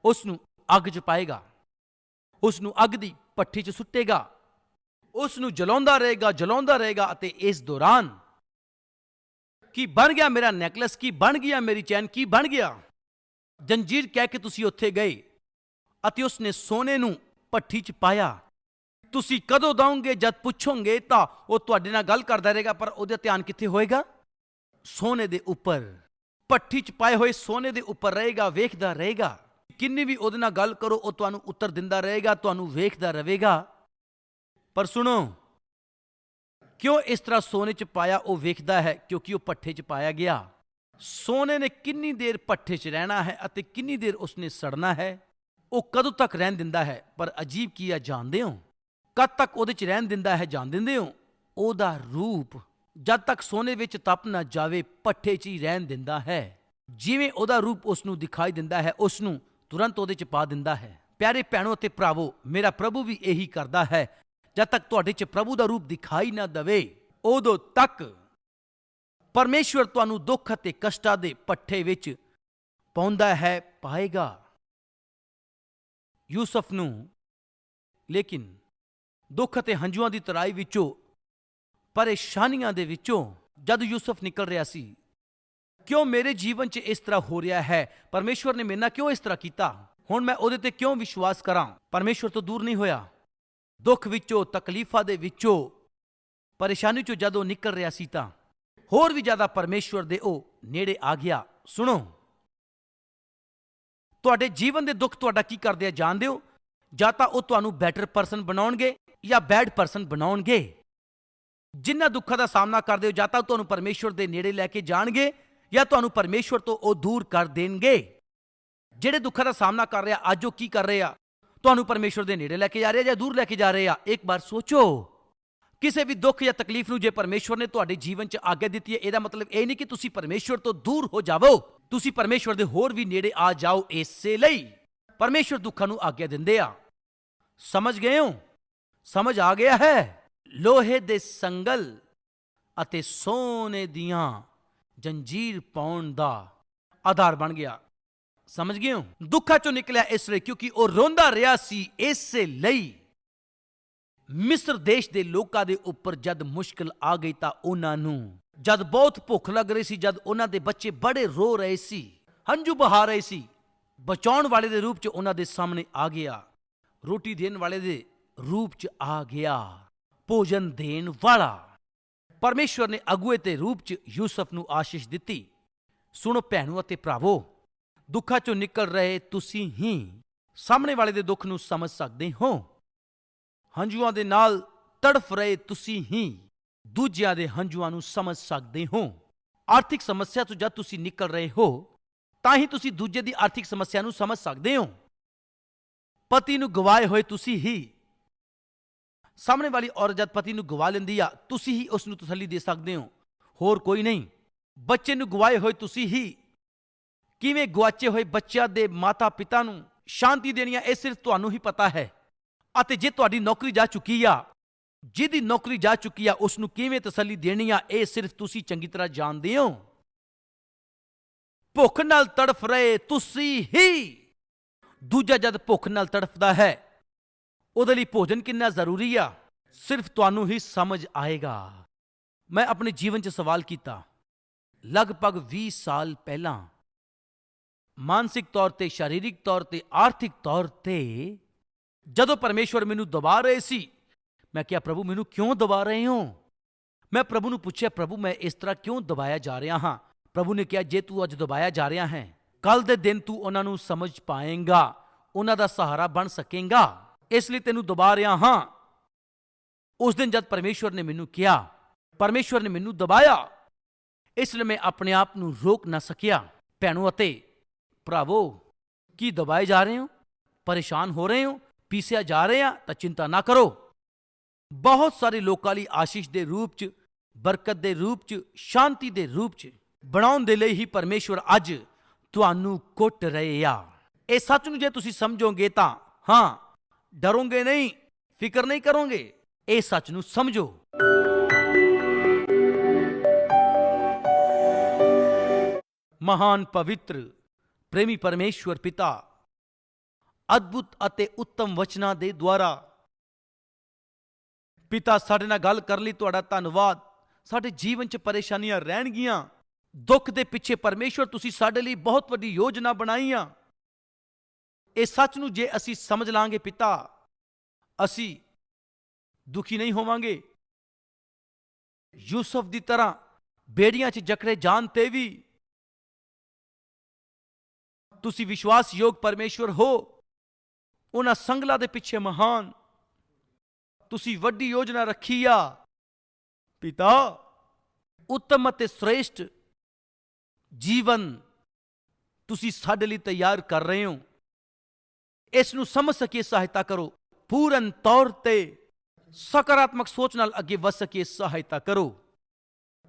ਉਸ ਨੂੰ ਅੱਗ 'ਚ ਪਾਏਗਾ। ਉਸ ਨੂੰ ਅੱਗ ਦੀ ਪੱਠੀ 'ਚ ਸੁੱਟੇਗਾ। ਉਸ ਨੂੰ ਜਲਾਉਂਦਾ ਰਹੇਗਾ ਜਲਾਉਂਦਾ ਰਹੇਗਾ ਅਤੇ ਇਸ ਦੌਰਾਨ ਕੀ ਬਣ ਗਿਆ ਮੇਰਾ ਨੈਕਲੇਸ? ਕੀ ਬਣ ਗਿਆ ਮੇਰੀ ਚੈਨ? ਕੀ ਬਣ ਗਿਆ? ਜੰਜੀਰ ਕਹਿ ਕੇ ਤੁਸੀਂ ਉੱਥੇ ਗਏ ਅਤੇ ਉਸਨੇ ਸੋਨੇ ਨੂੰ ਪੱਠੀ 'ਚ ਪਾਇਆ। ਤੁਸੀਂ ਕਦੋਂ ਦਵੋਗੇ ਜਦ ਪੁੱਛੋਗੇ, ਤਾਂ ਉਹ ਤੁਹਾਡੇ ਨਾਲ ਗੱਲ ਕਰਦਾ ਰਹੇਗਾ, ਪਰ ਉਹਦਾ ਧਿਆਨ ਕਿੱਥੇ ਹੋਏਗਾ? ਸੋਨੇ ਦੇ ਉੱਪਰ। ਪੱਠੀ 'ਚ ਪਾਏ ਹੋਏ ਸੋਨੇ ਦੇ ਉੱਪਰ ਰਹੇਗਾ, ਵੇਖਦਾ ਰਹੇਗਾ। ਕਿੰਨੀ ਵੀ ਉਹਦੇ ਨਾਲ ਗੱਲ ਕਰੋ, ਉਹ ਤੁਹਾਨੂੰ ਉੱਤਰ ਦਿੰਦਾ ਰਹੇਗਾ, ਤੁਹਾਨੂੰ ਵੇਖਦਾ ਰਹੇਗਾ। ਪਰ ਸੁਣੋ, ਕਿਉਂ ਇਸ ਤਰ੍ਹਾਂ ਸੋਨੇ 'ਚ ਪਾਇਆ, ਉਹ ਵੇਖਦਾ ਹੈ? ਕਿਉਂਕਿ ਉਹ ਪੱਠੇ 'ਚ ਪਾਇਆ ਗਿਆ। ਸੋਨੇ ਨੇ ਕਿੰਨੀ ਦੇਰ ਭੱਠੇ 'ਚ ਰਹਿਣਾ ਹੈ ਅਤੇ ਕਿੰਨੀ ਦੇਰ ਉਸਨੇ ਸੜਨਾ ਹੈ? ਉਹ ਕਦੋਂ ਤੱਕ ਰਹਿਣ ਦਿੰਦਾ ਹੈ? ਪਰ ਅਜੀਬ ਕੀ ਆ, ਜਾਣਦੇ ਹੋ? ਕਦ ਤੱਕ ਉਹਦੇ 'ਚ ਰਹਿਣ ਦਿੰਦਾ ਹੈ, ਜਾਣ ਦਿੰਦੇ ਹੋ? ਉਹਦਾ ਰੂਪ ਜਦ ਤੱਕ ਸੋਨੇ ਵਿੱਚ ਤਪ ਨਾ ਜਾਵੇ ਭੱਠੇ 'ਚ ਹੀ ਰਹਿਣ ਦਿੰਦਾ ਹੈ। ਜਿਵੇਂ ਉਹਦਾ ਰੂਪ ਉਸ ਨੂੰ ਦਿਖਾਈ ਦਿੰਦਾ ਹੈ ਉਸ ਨੂੰ ਤੁਰੰਤ ਉਹਦੇ 'ਚ ਪਾ ਦਿੰਦਾ ਹੈ। ਪਿਆਰੇ ਭੈਣੋ ਅਤੇ ਭਰਾਵੋ, ਮੇਰਾ ਪ੍ਰਭੂ ਵੀ ਇਹੀ ਕਰਦਾ ਹੈ। ਜਦ ਤੱਕ ਤੁਹਾਡੇ 'ਚ ਪ੍ਰਭੂ ਦਾ ਰੂਪ ਦਿਖਾਈ ਨਾ ਦਵੇ, ਉਦੋਂ ਤੱਕ ਪਰਮੇਸ਼ਵਰ ਤੁਹਾਨੂੰ ਦੁੱਖ ਅਤੇ ਕਸ਼ਟਾਂ ਦੇ ਪੱਠੇ ਵਿੱਚ ਪਾਉਂਦਾ ਹੈ, ਪਾਏਗਾ। ਯੂਸਫ ਨੂੰ, ਲੇਕਿਨ ਦੁੱਖ ਅਤੇ ਹੰਝੂਆਂ ਦੀ ਤਰਾਈ ਵਿੱਚੋਂ, ਪਰੇਸ਼ਾਨੀਆਂ ਦੇ ਵਿੱਚੋਂ ਜਦ ਯੂਸਫ ਨਿਕਲ ਰਿਹਾ ਸੀ। ਕਿਉਂ ਮੇਰੇ ਜੀਵਨ 'ਚ ਇਸ ਤਰ੍ਹਾਂ ਹੋ ਰਿਹਾ ਹੈ? ਪਰਮੇਸ਼ਵਰ ਨੇ ਮੇਰੇ ਨਾਲ ਕਿਉਂ ਇਸ ਤਰ੍ਹਾਂ ਕੀਤਾ? ਹੁਣ ਮੈਂ ਉਹਦੇ ਤੇ ਕਿਉਂ ਵਿਸ਼ਵਾਸ ਕਰਾਂ? ਪਰਮੇਸ਼ਵਰ ਤੋਂ ਦੂਰ ਨਹੀਂ ਹੋਇਆ। ਦੁੱਖ ਵਿੱਚੋਂ, ਤਕਲੀਫਾਂ ਦੇ ਵਿੱਚੋਂ, ਪਰੇਸ਼ਾਨੀ 'ਚੋਂ ਜਦੋਂ ਨਿਕਲ ਰਿਹਾ ਸੀ ਤਾਂ, ਹੋਰ ਵੀ ਜ਼ਿਆਦਾ ਪਰਮੇਸ਼ਵਰ ਦੇ ਉਹ ਨੇੜੇ ਆ ਗਿਆ। ਸੁਣੋ। ਤੁਹਾਡੇ ਜੀਵਨ ਦੇ ਦੁੱਖ ਤੁਹਾਡਾ ਕੀ ਕਰਦੇ ਆ ਜਾਣਦੇ ਹੋ? ਜਾਂ ਤਾਂ ਉਹ ਤੁਹਾਨੂੰ ਬੈਟਰ ਪਰਸਨ ਬਣਾਉਣਗੇ ਜਾਂ ਬੈਡ ਪਰਸਨ ਬਣਾਉਣਗੇ। ਜਿਨ੍ਹਾਂ ਦੁੱਖਾਂ ਦਾ ਸਾਹਮਣਾ ਕਰਦੇ ਹੋ, ਜਾਂ ਤਾਂ ਉਹ ਤੁਹਾਨੂੰ ਪਰਮੇਸ਼ਵਰ ਦੇ ਨੇੜੇ ਲੈ ਕੇ ਜਾਣਗੇ, ਜਾਂ ਤੁਹਾਨੂੰ ਪਰਮੇਸ਼ਵਰ ਤੋਂ ਉਹ ਦੂਰ ਕਰ ਦੇਣਗੇ। ਜਿਹੜੇ ਦੁੱਖਾਂ ਦਾ ਸਾਹਮਣਾ ਕਰ ਰਿਹਾ, ਅੱਜ ਉਹ ਕੀ ਕਰ ਰਹੇ ਆ? ਤੁਹਾਨੂੰ ਪਰਮੇਸ਼ਵਰ ਦੇ ਨੇੜੇ ਲੈ ਕੇ ਜਾ ਰਹੇ ਆ ਜਾਂ ਦੂਰ ਲੈ ਕੇ ਜਾ ਰਹੇ ਆ? ਇੱਕ ਵਾਰ ਸੋਚੋ। ਕਿਸੇ ਵੀ ਦੁੱਖ ਜਾਂ ਤਕਲੀਫ ਨੂੰ ਜੇ ਪਰਮੇਸ਼ਵਰ ਨੇ ਤੁਹਾਡੇ ਜੀਵਨ 'ਚ ਆਗਿਆ ਦਿੱਤੀ ਹੈ, ਇਹਦਾ ਮਤਲਬ ਇਹ ਨਹੀਂ ਕਿ ਤੁਸੀਂ ਪਰਮੇਸ਼ਵਰ ਤੋਂ ਦੂਰ ਹੋ ਜਾਵੋ। ਤੁਸੀਂ ਪਰਮੇਸ਼ਵਰ ਦੇ ਹੋਰ ਵੀ ਨੇੜੇ ਆ ਜਾਓ ਇਸੇ ਲਈ। ਪਰਮੇਸ਼ਵਰ ਦੁੱਖਾਂ ਨੂੰ ਆਗਿਆ ਦਿੰਦੇ ਆ। ਸਮਝ ਗਏ ਹੋ? ਸਮਝ ਆ ਗਿਆ ਹੈ? ਲੋਹੇ ਦੇ ਸੰਗਲ ਅਤੇ ਸੋਨੇ ਦੀਆਂ ਜੰਜੀਰ ਪਾਉਣ ਦਾ ਆਧਾਰ ਬਣ ਗਿਆ। ਸਮਝ ਗਏ ਹੋ? ਦੁੱਖਾਂ ਚੋਂ ਨਿਕਲਿਆ ਇਸ ਲਈ ਕਿਉਂਕਿ ਉਹ ਰੋਂਦਾ ਰਿਹਾ ਸੀ। ਇਸੇ ਲਈ ਮਿਸਰ ਦੇਸ਼ ਦੇ ਲੋਕਾਂ ਦੇ ਉੱਪਰ ਜਦ ਮੁਸ਼ਕਲ ਆ ਗਈ ਤਾਂ ਉਹਨਾਂ ਨੂੰ ਜਦ ਬਹੁਤ ਭੁੱਖ ਲੱਗ ਰਹੀ ਸੀ, ਜਦ ਉਹਨਾਂ ਦੇ ਬੱਚੇ ਬੜੇ ਰੋ ਰਹੇ ਸੀ, ਹੰਝੂ ਬਹਾ ਰਹੇ ਸੀ, ਬਚਾਉਣ ਵਾਲੇ ਦੇ ਰੂਪ 'ਚ ਉਹਨਾਂ ਦੇ ਸਾਹਮਣੇ ਆ ਗਿਆ। ਰੋਟੀ ਦੇਣ ਵਾਲੇ ਦੇ ਰੂਪ 'ਚ ਆ ਗਿਆ, ਭੋਜਨ ਦੇਣ ਵਾਲਾ। ਪਰਮੇਸ਼ਵਰ ਨੇ ਅਗੂਏ ਤੇ ਰੂਪ 'ਚ ਯੂਸਫ ਨੂੰ ਆਸ਼ੀਸ਼ ਦਿੱਤੀ। ਸੁਣੋ ਭੈਣੋ ਅਤੇ ਭਰਾਵੋ, ਦੁੱਖਾਂ 'ਚੋਂ ਨਿਕਲ ਰਹੇ ਤੁਸੀਂ ਹੀ ਸਾਹਮਣੇ ਵਾਲੇ ਦੇ ਦੁੱਖ ਨੂੰ ਸਮਝ ਸਕਦੇ ਹੋ। ਹੰਝੂਆਂ ਦੇ ਨਾਲ ਤੜਫ ਰਹੇ ਤੁਸੀਂ ਹੀ ਦੂਜਿਆਂ ਦੇ ਹੰਝੂਆਂ ਨੂੰ ਸਮਝ ਸਕਦੇ ਹੋ। ਆਰਥਿਕ ਸਮੱਸਿਆ ਤੋਂ ਜਦ ਤੁਸੀਂ ਨਿਕਲ ਰਹੇ ਹੋ, ਤਾਂ ਹੀ ਤੁਸੀਂ ਦੂਜੇ ਦੀ ਆਰਥਿਕ ਸਮੱਸਿਆ ਨੂੰ ਸਮਝ ਸਕਦੇ ਹੋ। ਪਤੀ ਨੂੰ ਗਵਾਏ ਹੋਏ ਤੁਸੀਂ ਹੀ ਸਾਹਮਣੇ ਵਾਲੀ ਔਰਤ ਜਦ ਪਤੀ ਨੂੰ ਗਵਾ ਲੈਂਦੀ ਆ, ਤੁਸੀਂ ਹੀ ਉਸ ਨੂੰ ਤਸੱਲੀ ਦੇ ਸਕਦੇ ਹੋ। ਹੋਰ ਕੋਈ ਨਹੀਂ। ਬੱਚੇ ਨੂੰ ਗਵਾਏ ਹੋਏ ਤੁਸੀਂ ਹੀ। ਕਿਵੇਂ ਗਵਾਚੇ ਹੋਏ ਬੱਚਿਆਂ ਦੇ ਮਾਤਾ ਪਿਤਾ ਨੂੰ ਸ਼ਾਂਤੀ ਦੇਣੀ ਆ, ਇਹ ਸਿਰਫ ਤੁਹਾਨੂੰ ਹੀ ਪਤਾ ਹੈ। ਅਤੇ ਜੇ ਤੁਹਾਡੀ ਨੌਕਰੀ ਜਾ ਚੁੱਕੀ ਆ, ਜਿਹਦੀ ਨੌਕਰੀ ਜਾ ਚੁੱਕੀ ਆ, ਉਸ ਨੂੰ ਕਿਵੇਂ ਤਸੱਲੀ ਦੇਣੀ ਆ, ਇਹ ਸਿਰਫ ਤੁਸੀਂ ਚੰਗੀ ਤਰ੍ਹਾਂ ਜਾਣਦੇ ਹੋ। ਭੁੱਖ ਨਾਲ ਤੜਫ ਰਹੇ ਤੁਸੀਂ ਹੀ। ਦੂਜਾ ਜਦ ਭੁੱਖ ਨਾਲ ਤੜਫਦਾ ਹੈ ਉਹਦੇ ਲਈ ਭੋਜਨ ਕਿੰਨਾ ਜ਼ਰੂਰੀ ਆ? ਸਿਰਫ ਤੁਹਾਨੂੰ ਹੀ ਸਮਝ ਆਏਗਾ। ਮੈਂ ਆਪਣੇ ਜੀਵਨ 'ਚ ਸਵਾਲ ਕੀਤਾ। ਲਗਭਗ 20 ਸਾਲ ਪਹਿਲਾਂ, ਮਾਨਸਿਕ ਤੌਰ ਤੇ, ਸਰੀਰਕ ਤੌਰ ਤੇ, ਆਰਥਿਕ ਤੌਰ ਤੇ ਜਦੋਂ ਪਰਮੇਸ਼ਵਰ ਮੈਨੂੰ ਦਬਾ ਰਹੇ ਸੀ, ਮੈਂ ਕਿਹਾ, ਪ੍ਰਭੂ, ਮੈਨੂੰ ਕਿਉਂ ਦਬਾ ਰਹੇ ਹੋ? ਮੈਂ ਪ੍ਰਭੂ ਨੂੰ ਪੁੱਛਿਆ, ਪ੍ਰਭੂ, ਮੈਂ ਇਸ ਤਰ੍ਹਾਂ ਕਿਉਂ ਦਬਾਇਆ ਜਾ ਰਿਹਾ ਹਾਂ? ਪ੍ਰਭੂ ਨੇ ਕਿਹਾ, ਜੇ ਤੂੰ ਅੱਜ ਦਬਾਇਆ ਜਾ ਰਿਹਾ ਹੈ ਕੱਲ ਦੇ ਦਿਨ ਤੂੰ ਉਹਨਾਂ ਨੂੰ ਸਮਝ ਪਾਏਗਾ, ਉਹਨਾਂ ਦਾ ਸਹਾਰਾ ਬਣ ਸਕੇਂਗਾ। ਇਸ ਲਈ ਤੈਨੂੰ ਦਬਾ ਰਿਹਾ ਹਾਂ। ਉਸ ਦਿਨ ਜਦ ਪਰਮੇਸ਼ਵਰ ਨੇ ਮੈਨੂੰ ਕਿਹਾ, ਪਰਮੇਸ਼ਵਰ ਨੇ ਮੈਨੂੰ ਦਬਾਇਆ, ਇਸ ਲਈ ਮੈਂ ਆਪਣੇ ਆਪ ਨੂੰ ਰੋਕ ਨਾ ਸਕਿਆ। ਭੈਣੋ ਅਤੇ ਭਰਾਵੋ, ਕੀ ਦਬਾਏ ਜਾ ਰਹੇ ਹੋ? ਪਰੇਸ਼ਾਨ ਹੋ ਰਹੇ ਹੋ? ਪੀਸਿਆ ਜਾ ਰਹੇ ਆ? ਤਾਂ ਚਿੰਤਾ ਨਾ ਕਰੋ। ਬਹੁਤ ਸਾਰੇ ਲੋਕਾਂ ਲਈ ਆਸ਼ੀਸ਼ ਦੇ ਰੂਪ 'ਚ, ਬਰਕਤ ਦੇ ਰੂਪ 'ਚ, ਸ਼ਾਂਤੀ ਦੇ ਰੂਪ 'ਚ, ਬਣਾਉਣ ਦੇ ਲਈ ਹੀ ਪਰਮੇਸ਼ਵਰ ਅੱਜ ਤੁਹਾਨੂੰ ਕੁੱਟ ਰਹੇ ਆ। ਇਹ ਸੱਚ ਨੂੰ ਜੇ ਤੁਸੀਂ ਸਮਝੋਗੇ ਤਾਂ, ਹਾਂ ਡਰੋਗੇ ਨਹੀਂ, ਫਿਕਰ ਨਹੀਂ ਕਰੋਗੇ। ਇਹ ਸੱਚ ਨੂੰ ਸਮਝੋ। ਮਹਾਨ ਪਵਿੱਤਰ, ਪ੍ਰੇਮੀ ਪਰਮੇਸ਼ਵਰ ਪਿਤਾ, ਅਦਭੁਤ ਅਤੇ ਉੱਤਮ ਵਚਨਾਂ ਦੇ ਦੁਆਰਾ ਪਿਤਾ ਸਾਡੇ ਨਾਲ ਗੱਲ ਕਰਨ ਲਈ ਤੁਹਾਡਾ ਧੰਨਵਾਦ। ਸਾਡੇ ਜੀਵਨ 'ਚ ਪਰੇਸ਼ਾਨੀਆਂ ਰਹਿਣਗੀਆਂ। ਦੁੱਖ ਦੇ ਪਿੱਛੇ ਪਰਮੇਸ਼ਵਰ ਤੁਸੀਂ ਸਾਡੇ ਲਈ ਬਹੁਤ ਵੱਡੀ ਯੋਜਨਾ ਬਣਾਈ ਆ। ਇਹ ਸੱਚ ਨੂੰ ਜੇ ਅਸੀਂ ਸਮਝ ਲਾਂਗੇ ਪਿਤਾ, ਅਸੀਂ ਦੁਖੀ ਨਹੀਂ ਹੋਵਾਂਗੇ। ਯੂਸਫ ਦੀ ਤਰ੍ਹਾਂ ਬੇੜੀਆਂ 'ਚ ਜਕੜੇ ਜਾਣ ਤੇ ਵੀ ਤੁਸੀਂ ਵਿਸ਼ਵਾਸਯੋਗ ਪਰਮੇਸ਼ਵਰ ਹੋ। ਉਹਨਾਂ ਸੰਗਲਾ ਦੇ ਪਿੱਛੇ ਮਹਾਨ ਤੁਸੀਂ ਵੱਡੀ ਯੋਜਨਾ ਰੱਖੀ ਆ। ਪਿਤਾ, ਉੱਤਮ ਅਤੇ ਸ੍ਰੇਸ਼ਟ ਜੀਵਨ ਤੁਸੀਂ ਸਾਡੇ ਲਈ ਤਿਆਰ ਕਰ ਰਹੇ ਹੋ। ਇਸ ਨੂੰ ਸਮਝ ਸਕੀਏ, ਸਹਾਇਤਾ ਕਰੋ। ਪੂਰਨ ਤੌਰ ਤੇ ਸਕਾਰਾਤਮਕ ਸੋਚ ਨਾਲ ਅੱਗੇ ਵਧ ਸਕੀਏ, ਸਹਾਇਤਾ ਕਰੋ।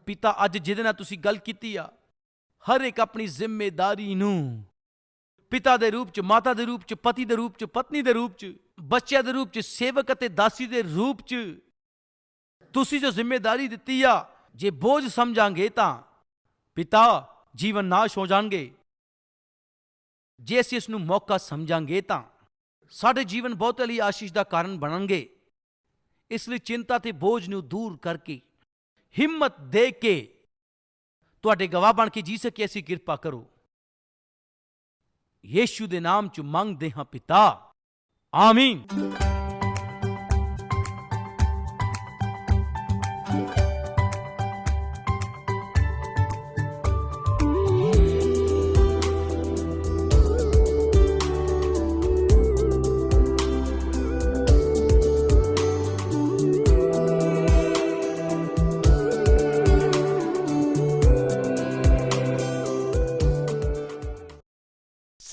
ਪਿਤਾ, ਅੱਜ ਜਿਹਦੇ ਨਾਲ ਤੁਸੀਂ ਗੱਲ ਕੀਤੀ ਆ, ਹਰ ਇੱਕ ਆਪਣੀ ਜ਼ਿੰਮੇਵਾਰੀ ਨੂੰ ਪਿਤਾ ਦੇ ਰੂਪ ਚ, ਮਾਤਾ ਦੇ ਰੂਪ ਚ, ਪਤੀ ਦੇ ਰੂਪ ਚ, ਪਤਨੀ ਦੇ ਰੂਪ ਚ, ਬੱਚਿਆਂ ਦੇ ਰੂਪ ਚ, ਸੇਵਕ ਅਤੇ ਦਾਸੀ ਦੇ ਰੂਪ ਚ ਤੁਸੀਂ ਜੋ ਜ਼ਿੰਮੇਵਾਰੀ ਦਿੱਤੀ ਆ, ਜੇ ਬੋਝ ਸਮਝਾਂਗੇ ਤਾਂ ਪਿਤਾ ਜੀਵਨ ਨਾਸ਼ ਹੋ ਜਾਣਗੇ। ਜੇ ਅਸੀਂ ਇਸ ਨੂੰ ਮੌਕਾ ਸਮਝਾਂਗੇ ਤਾਂ ਸਾਡੇ ਜੀਵਨ ਬਹੁਤ ਲਈ ਆਸ਼ੀਸ਼ ਦਾ ਕਾਰਨ ਬਣਨਗੇ। ਇਸ ਲਈ ਚਿੰਤਾ ਤੇ ਬੋਝ ਨੂੰ ਦੂਰ ਕਰਕੇ, ਹਿੰਮਤ ਦੇ ਕੇ ਤੁਹਾਡੇ ਗਵਾਹ ਬਣ ਕੇ ਜੀ ਸਕੇ, ਅਸੀਂ ਕਿਰਪਾ ਕਰੋ। ਯੀਸ਼ੂ ਦੇ ਨਾਮ ਚ ਮੰਗਦੇ ਹਾਂ ਪਿਤਾ। ਆਮੀਨ।